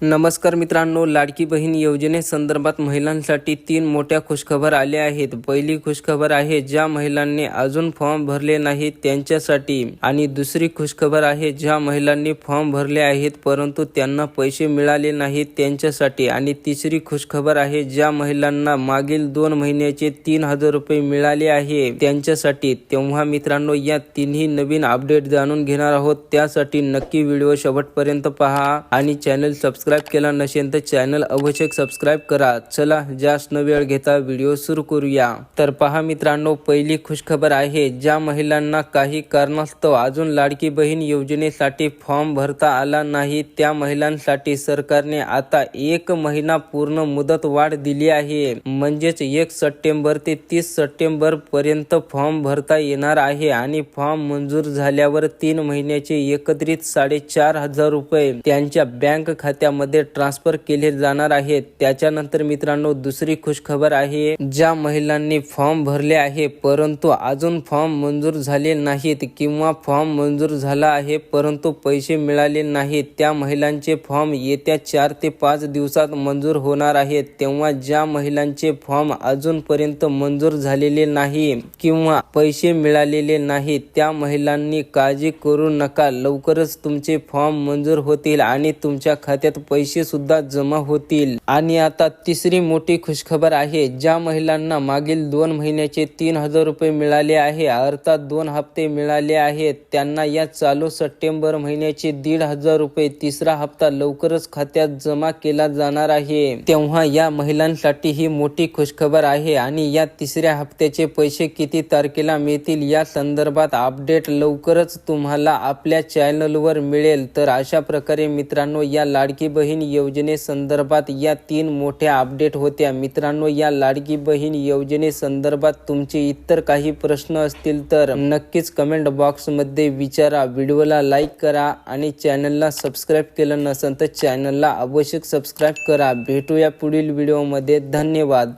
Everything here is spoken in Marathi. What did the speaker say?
नमस्कार मित्रांनो लाडकी बहीण योजनेसंदर्भात महिलांसाठी तीन मोठ्या खुशखबर आल्या आहेत. पहिली खुशखबर आहे ज्या महिलांनी अजून फॉर्म भरले नाहीत त्यांच्यासाठी. आणि दुसरी खुशखबर आहे ज्या महिलांनी फॉर्म भरले आहेत परंतु त्यांना पैसे मिळाले नाहीत त्यांच्यासाठी. आणि तिसरी खुशखबर आहे ज्या महिलांना मागील दोन महिन्याचे तीन हजार रुपये मिळाले आहे त्यांच्यासाठी. तेव्हा मित्रांनो या तिन्ही नवीन अपडेट जाणून घेणार आहोत. त्यासाठी नक्की व्हिडिओ शेवटपर्यंत पहा आणि चॅनल सबस्क्राईब केला नसेल तर चॅनल अवश्य सबस्क्राईब करा. चला जास्त न वेळ घेता व्हिडिओ सुरू करूया. तर पहा मित्रांनो पहिली खुशखबर आहे ज्या महिलांना काही कारणास्तव अजून लाडकी बहीण योजनेसाठी फॉर्म भरता आला नाही त्या महिलांसाठी सरकारने आता एक महिना पूर्ण मुदत वाढ दिली आहे. म्हणजेच एक सप्टेंबर ते तीस सप्टेंबर पर्यंत फॉर्म भरता येणार आहे आणि फॉर्म मंजूर झाल्यावर तीन महिन्याचे एकत्रित साडेचार हजार रुपये त्यांच्या बँक खात्यामध्ये ट्रान्सफर केले जाणार आहेत. त्याच्यानंतर मित्रांनो दुसरी खुशखबर आहे ज्या महिलांनी फॉर्म भरले आहे परंतु अजून फॉर्म मंजूर झाले नाहीत किंवा फॉर्म मंजूर झाला आहे परंतु पैसे मिळाले नाहीत. त्या महिलांचे फॉर्म येत्या चार ते पाच दिवसात मंजूर होणार आहेत. तेव्हा ज्या महिलांचे फॉर्म अजूनपर्यंत मंजूर झालेले नाही किंवा पैसे मिळालेले नाही त्या महिलांनी काळजी करू नका. लवकरच तुमचे फॉर्म मंजूर होतील आणि तुमच्या खात्यात पैसे सुद्धा जमा होतील. आणि आता तिसरी मोठी खुशखबर आहे ज्या महिलांना मागील दोन महिन्याचे तीन हजार रुपये मिळाले आहे. अर्थात दोन हप्ते मिळाले आहेत. त्यांना या चालू सप्टेंबर महिन्याचे दीड हजार रुपये तिसरा हप्ता लवकरच खात्यात जमा केला जाणार आहे. तेव्हा या महिलांसाठी ही मोठी खुशखबर आहे आणि या तिसऱ्या हप्त्याचे पैसे किती तारखेला मिळतील या संदर्भात अपडेट लवकरच तुम्हाला आपल्या चॅनलवर मिळेल. तर अशा प्रकारे मित्रांनो या लाडकी बहीण योजनेसंदर्भात या तीन मोठ्या अपडेट होत्या. मित्रांनो या लाडकी बहीण योजनेसंदर्भात तुमचे इतर काही प्रश्न असतील तर नक्कीच कमेंट बॉक्समध्ये विचारा. व्हिडिओला लाईक करा आणि चॅनलला सबस्क्राईब केलं नसेल तर चॅनलला आवश्यक सबस्क्राईब करा. भेटूया पुढील व्हिडिओमध्ये. धन्यवाद.